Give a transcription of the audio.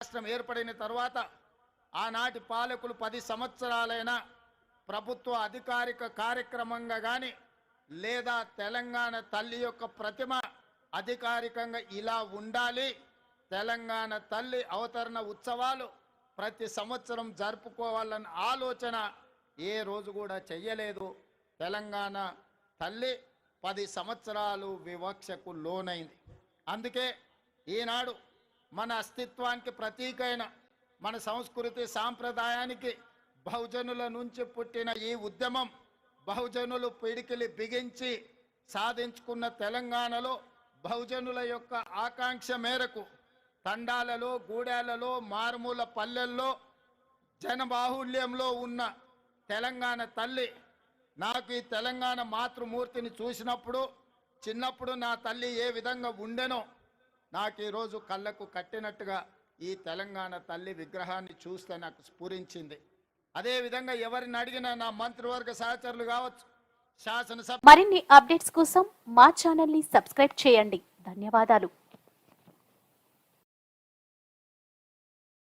రాష్ట్రం ఏర్పడిన తర్వాత ఆనాటి పాలకులు పది సంవత్సరాలైన ప్రభుత్వ అధికారిక కార్యక్రమంగా కానీ లేదా తెలంగాణ తల్లి యొక్క ప్రతిమ అధికారికంగా ఇలా ఉండాలి. తెలంగాణ తల్లి అవతరణ ఉత్సవాలు ప్రతి సంవత్సరం జరుపుకోవాలన్న ఆలోచన ఏ రోజు కూడా చెయ్యలేదు. తెలంగాణ తల్లి పది సంవత్సరాలు వివక్షకు లోనైంది. అందుకే ఈనాడు మన అస్తిత్వానికి ప్రతీకైన మన సంస్కృతి సాంప్రదాయానికి బహుజనుల నుంచి పుట్టిన ఈ ఉద్యమం బహుజనులు పిడికిలి బిగించి సాధించుకున్న తెలంగాణలో బహుజనుల యొక్క ఆకాంక్ష మేరకు తండాలలో గూడాలలో మారుమూల పల్లెల్లో జనబాహుల్యంలో ఉన్న తెలంగాణ తల్లి నాకు ఈ తెలంగాణ మాతృమూర్తిని చూసినప్పుడు చిన్నప్పుడు నా తల్లి ఏ విధంగా ఉండెనో నాకు ఈరోజు కళ్ళకు కట్టినట్టుగా ఈ తెలంగాణ తల్లి విగ్రహాన్ని చూస్తే నాకు స్ఫురించింది. అదేవిధంగా ఎవరిని అడిగినా నా మంత్రివర్గ సహచరులు కావచ్చు శాసనసభ మరిన్ని అప్డేట్స్ కోసం మా ఛానల్ని సబ్స్క్రైబ్ చేయండి. ధన్యవాదాలు.